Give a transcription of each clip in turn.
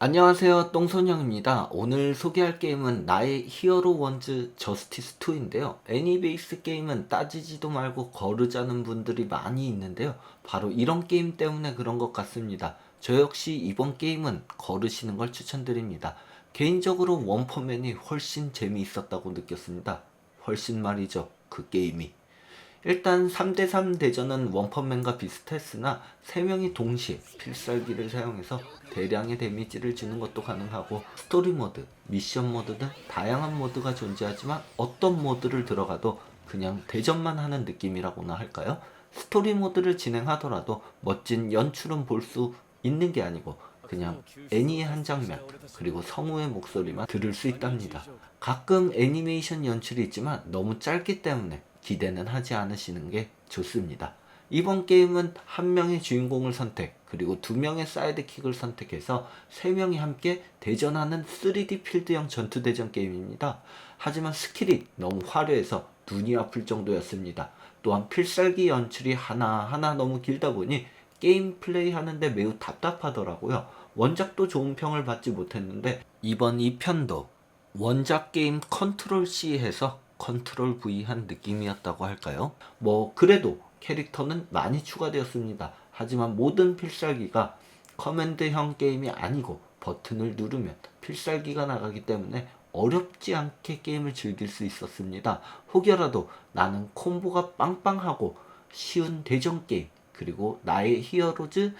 안녕하세요 똥손형입니다. 오늘 소개할 게임은 나의 히어로 원즈 저스티스 2인데요. 애니베이스 게임은 따지지도 말고 거르자는 분들이 많이 있는데요. 바로 이런 게임 때문에 그런 것 같습니다. 저 역시 이번 게임은 거르시는 걸 추천드립니다. 개인적으로 원퍼맨이 훨씬 재미있었다고 느꼈습니다. 훨씬 말이죠 그 게임이 일단 3대3 대전은 원펀맨과 비슷했으나 3명이 동시에 필살기를 사용해서 대량의 데미지를 주는 것도 가능하고 스토리 모드, 미션 모드 등 다양한 모드가 존재하지만 어떤 모드를 들어가도 그냥 대전만 하는 느낌이라고나 할까요? 스토리 모드를 진행하더라도 멋진 연출은 볼 수 있는 게 아니고 그냥 애니의 한 장면 그리고 성우의 목소리만 들을 수 있답니다. 가끔 애니메이션 연출이 있지만 너무 짧기 때문에 기대는 하지 않으시는 게 좋습니다. 이번 게임은 한 명의 주인공을 선택, 그리고 두 명의 사이드킥을 선택해서 세 명이 함께 대전하는 3D 필드형 전투대전 게임입니다. 하지만 스킬이 너무 화려해서 눈이 아플 정도였습니다. 또한 필살기 연출이 하나하나 너무 길다 보니 게임 플레이 하는데 매우 답답하더라고요. 원작도 좋은 평을 받지 못했는데 이번 2편도 원작 게임 컨트롤 C 해서 컨트롤 V 한 느낌이었다고 할까요? 뭐 그래도 캐릭터는 많이 추가되었습니다. 하지만 모든 필살기가 커맨드형 게임이 아니고 버튼을 누르면 필살기가 나가기 때문에 어렵지 않게 게임을 즐길 수 있었습니다. 혹여라도 나는 콤보가 빵빵하고 쉬운 대전 게임 그리고 나의 히어로즈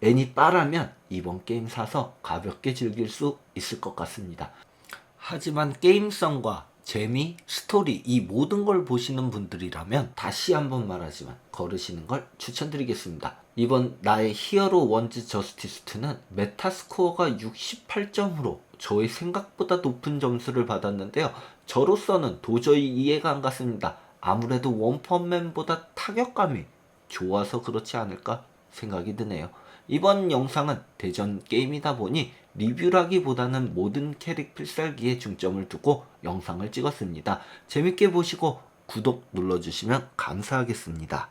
애니 빠라면 이번 게임 사서 가볍게 즐길 수 있을 것 같습니다. 하지만 게임성과 재미, 스토리 이 모든 걸 보시는 분들이라면 다시 한번 말하지만 거르시는 걸 추천드리겠습니다. 이번 나의 히어로 원즈 저스티스 2는 메타스코어가 68점으로 저의 생각보다 높은 점수를 받았는데요. 저로서는 도저히 이해가 안 갔습니다. 아무래도 원펀맨보다 타격감이 좋아서 그렇지 않을까 생각이 드네요. 이번 영상은 대전 게임이다 보니 리뷰라기보다는 모든 캐릭 필살기에 중점을 두고 영상을 찍었습니다. 재밌게 보시고 구독 눌러주시면 감사하겠습니다.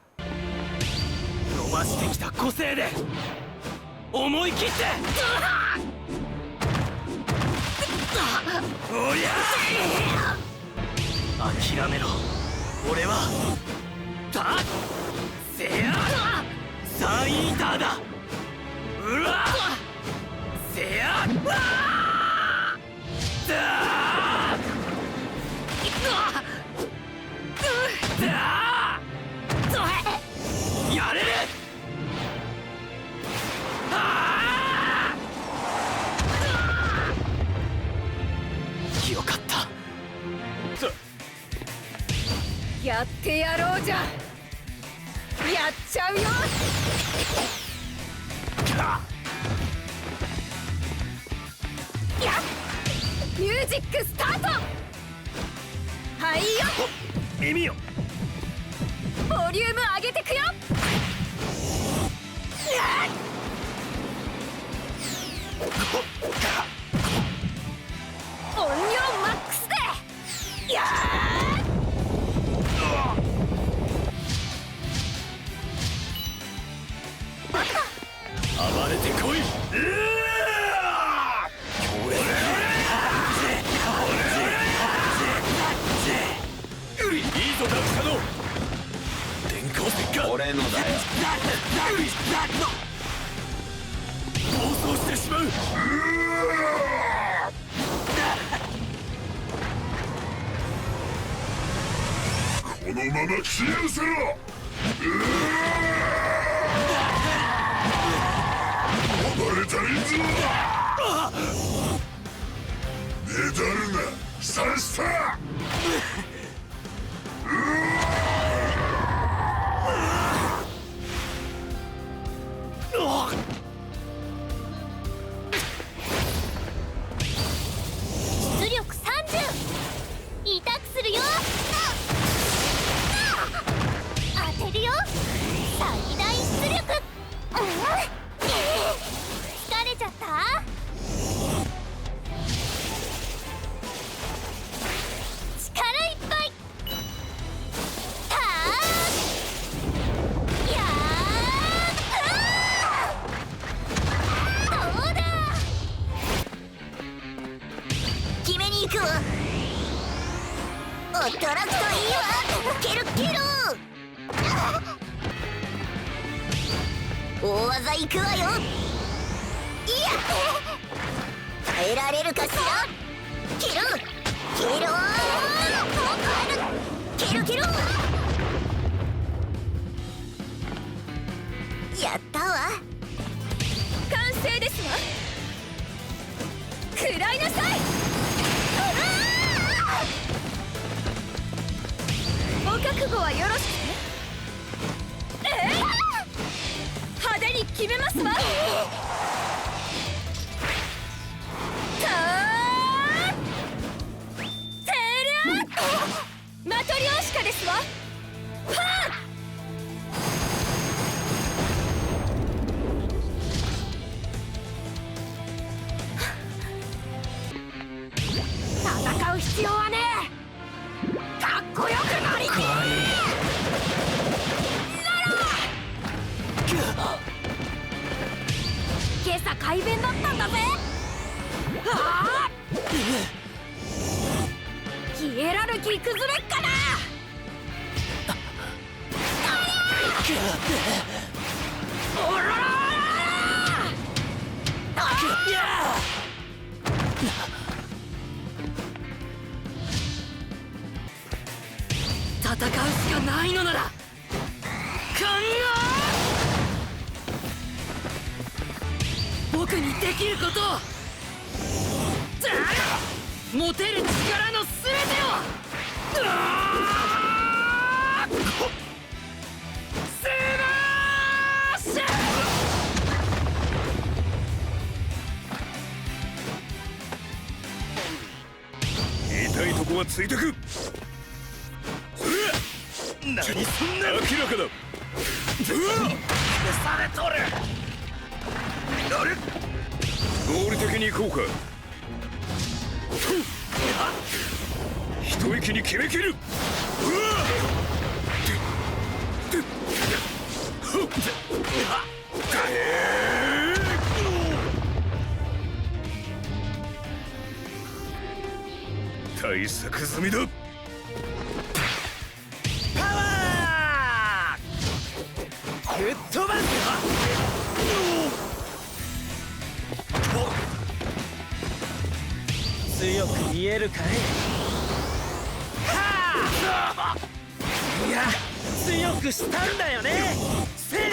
伸ばしてきた個性で思い切っておりゃ諦めろ俺はだせやサイーターだうわせ やったやってやろうじゃやっちゃうよ！やっミュージックスタート。はいよ。耳よボリューム上げてくよ。音量マックスで。や暴石火俺のだ。よ暴走してしまうこのまま消えせろ暴れたりんぞねだる。なさしたやったわ。完成です。わ食らいなさいお覚悟はよろしくね。えー派手に決めますわたーてるマトリョーシカですわえ今朝改弁だったんだぜ。はあ消えらる気崩れっかな。おららら戦うしかないのなら考え僕にできることを。だ持てる力の全てを。スマッシュ痛いとこはついてく。何？そんな明らかだ。されとるあれ合理的にいこうか。一息に決めきる。うわ。対策済みだ。強く見えるかい？はあ！いや強くしたんだよね。せりゃ！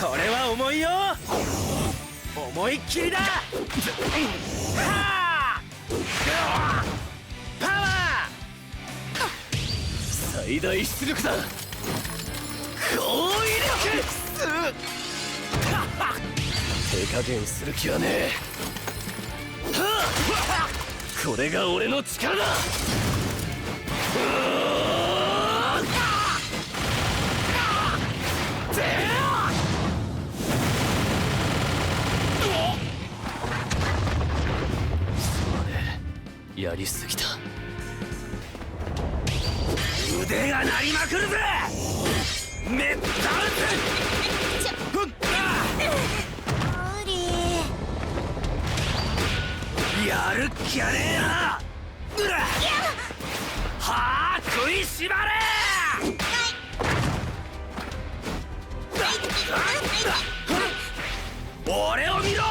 これは重いよ。思いっきりだ。はあ！パワー！最大出力だ。高威力！手加減する気はねえ。はこれが俺の力だ！うおーてやりすぎた腕が鳴りまくるぜメッタルズやるっきゃねえな。はあ食いしばれ俺を見ろ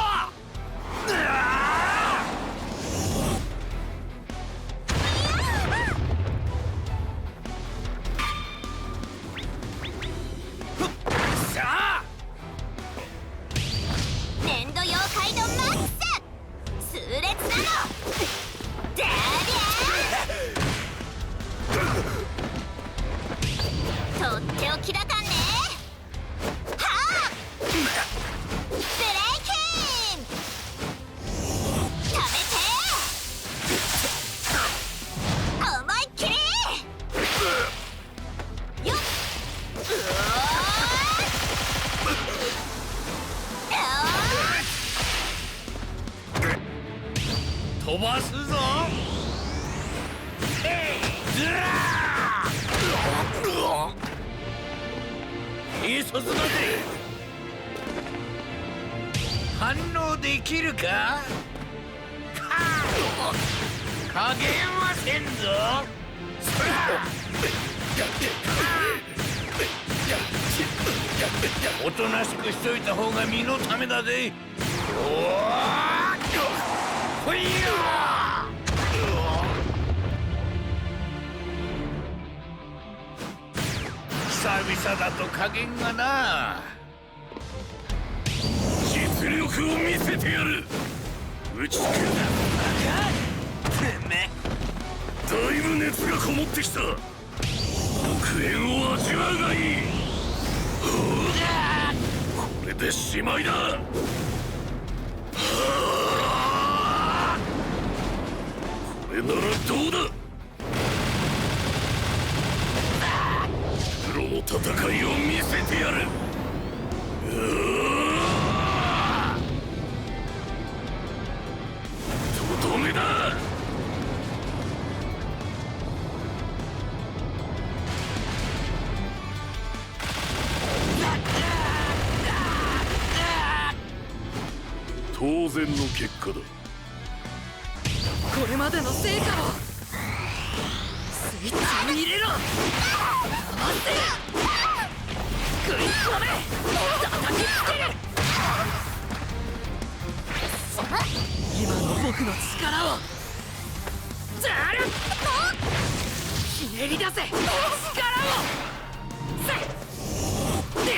か加減はせんぞ。おとなしくしといた方が身のためだぜ。おーっほいや久々だと加減がな。実力を見せてやる。打ちつけるてめだいぶ熱がこもってきた奥辺を味わうがいいこれでしまいだこれならどうだプロの戦いを見せてやる結果だ。これまでの成果を。スイッチに入れろ。合わせ食い込め。叩きつける。今の僕の力を。ざるひねり出せ。力を。せ。で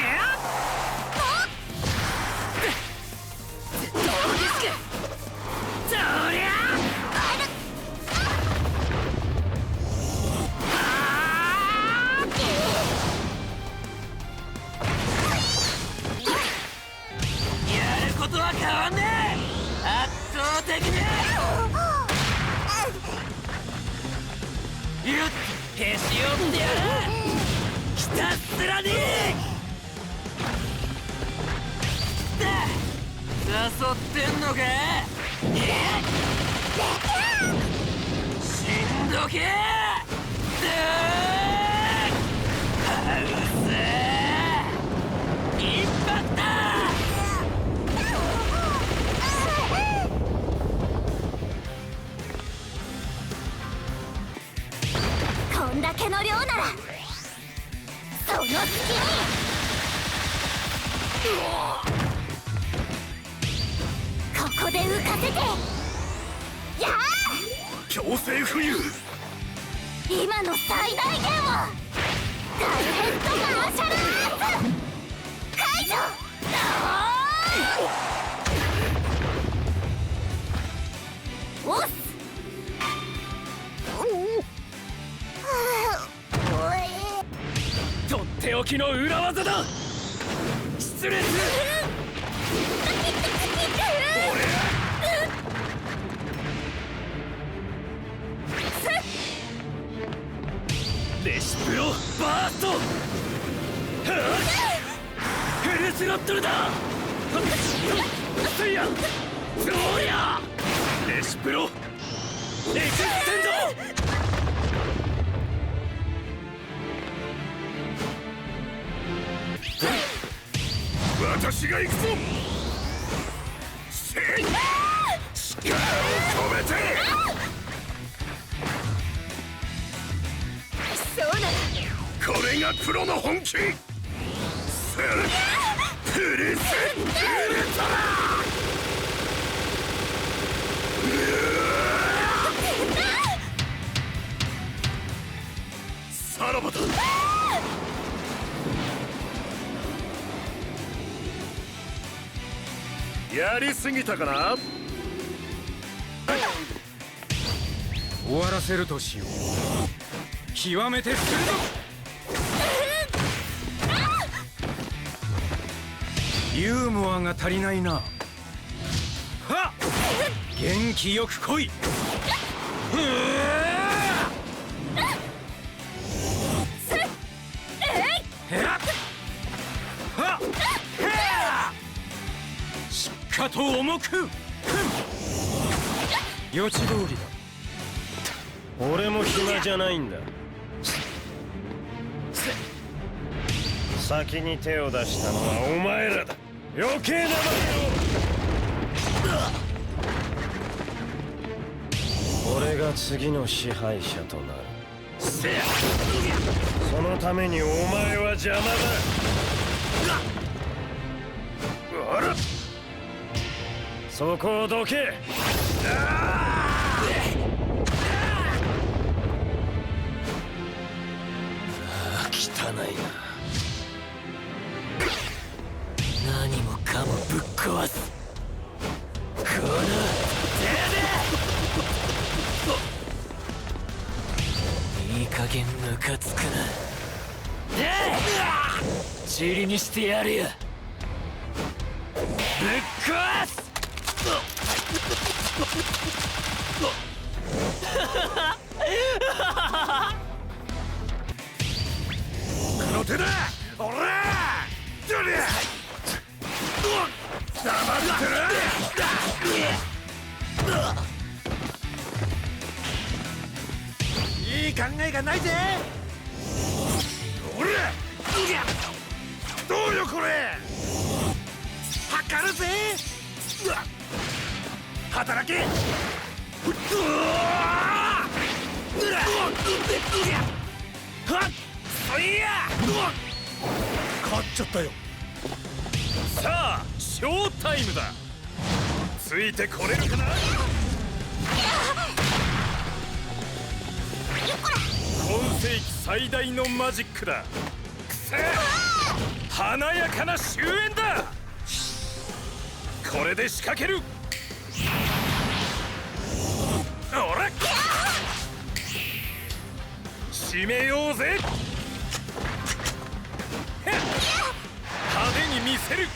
へし折ってやる。ひたすらに。だ誘ってんのかい？や しんどけっておきの裏技だ。失礼する。レシプロバーストはあヘルスロットルだ。せいや。どうや。レシプロエクステンド。私が行くぞ。せい力を込めて。そうならこれがプロの本気。プレゼンテルト。ラやりすぎたかな？終わらせるとしよう。極めて鋭く。ユーモアが足りないな。はっ！元気よく来い。かと重く。予知通りだ。俺も暇じゃないんだ。先に手を出したのはお前らだ。余計なまねを。俺が次の支配者となる。そのためにお前は邪魔だそこをどけ。汚いな。何もかもぶっ壊す。この手で。いい加減ムカつくな。塵にしてやるよ。ぶっ壊す！の手だおらどうよこれ。測るぜ働け。うわうらはっいや勝っちゃったよさあショータイムだついてこれるかな今世紀最大のマジックだくせ華やかな終焉だこれで仕掛けるおら締めようぜ。派手に見せる。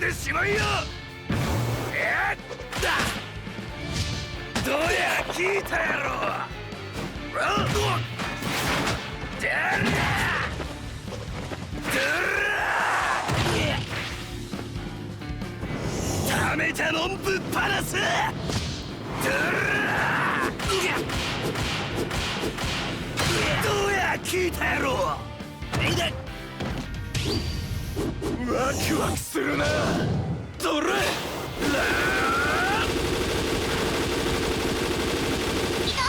れでしまいよ。えっだどうや聞いたやろ。あっ。だらだらためたもんぶっ放す。だらどうや聞いたやろ。いワクワクするな。ドララー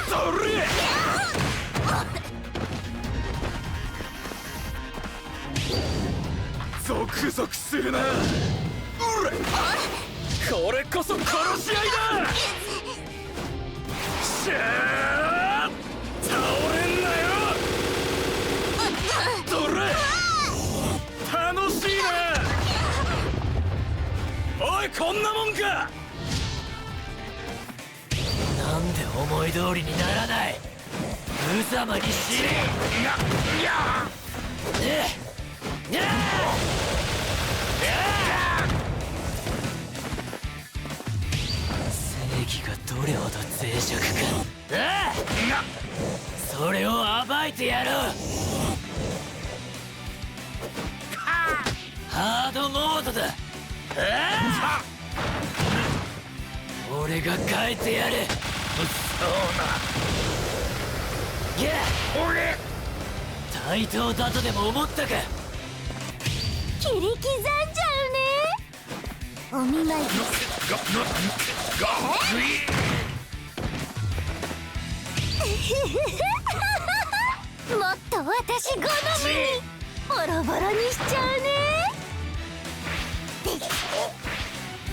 ドレゾクゾクするな。うらこれこそ殺し合いだ。こんなもんか！なんで思い通りにならない？無様に死ねいやねえね正義がどれほど脆弱か。それを暴いてやろう。ハードモードだ。俺が変えてやる。いや俺。対等だとでも思ったか。切り刻んじゃうね。お見舞いです。ががが もっと私好みにボロボロにしちゃうね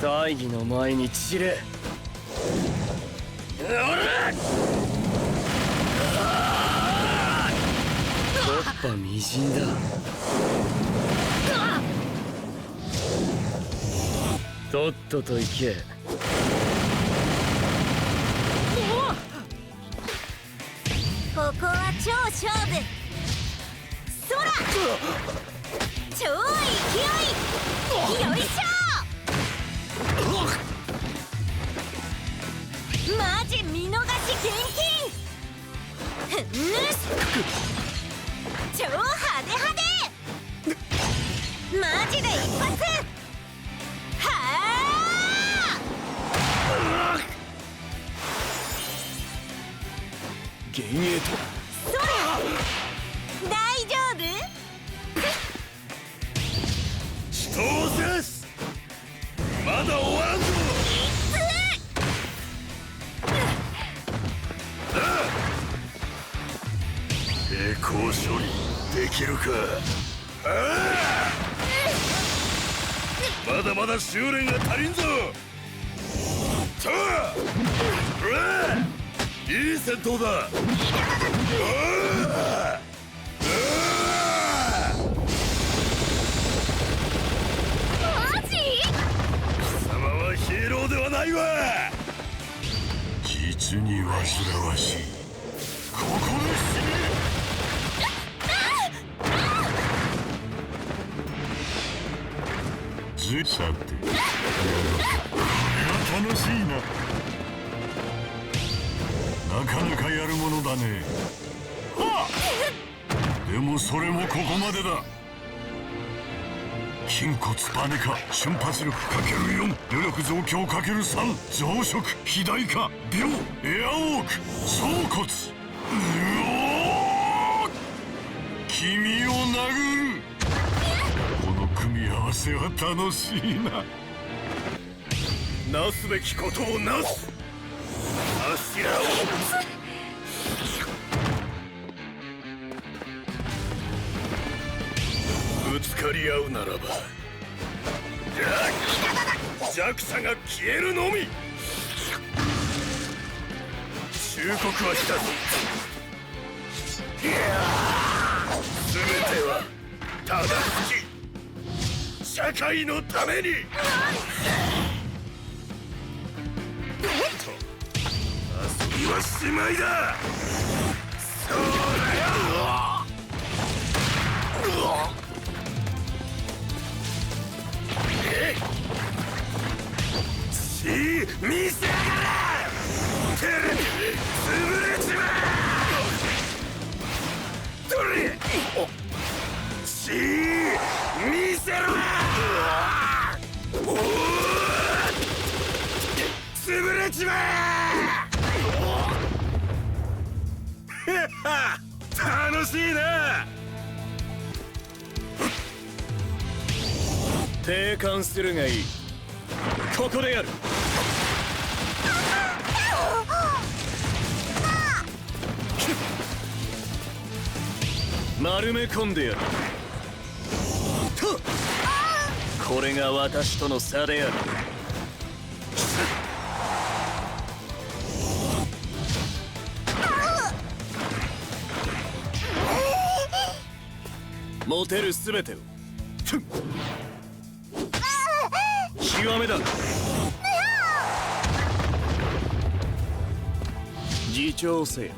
大義の前に散れ。突破みじんだ。とっとと行け。ここは超勝負。空。超勢い。よいしょ。マジ見逃し厳禁ふんぬ超派手派手マジで一発。はあ幻影とそら大丈夫人を制すまだ終わらんぞ栄光処理できるか。ああ。まだまだ修練が足りんぞ。さあ。いい戦闘だ。ああ。マジ貴様はヒーローではないわ。実に煩わしい。ずさて。これは楽しいな。なかなかやるものだね。はあでもそれもここまでだ。筋骨バネ化瞬発力かける4努力増強かける3増殖肥大化秒エアウォーク総骨。うお君わせは楽しいな。なすべきことをなす。柱を。ぶつかり合うならば弱者が消えるのみ。忠告はしたぞ。全ては正しき社会のために。と遊びはしまいだ。そうだよするがいい。ここでやる。丸め込んでやる。これが私との差である。持てる全てを。極めだ。自重せよ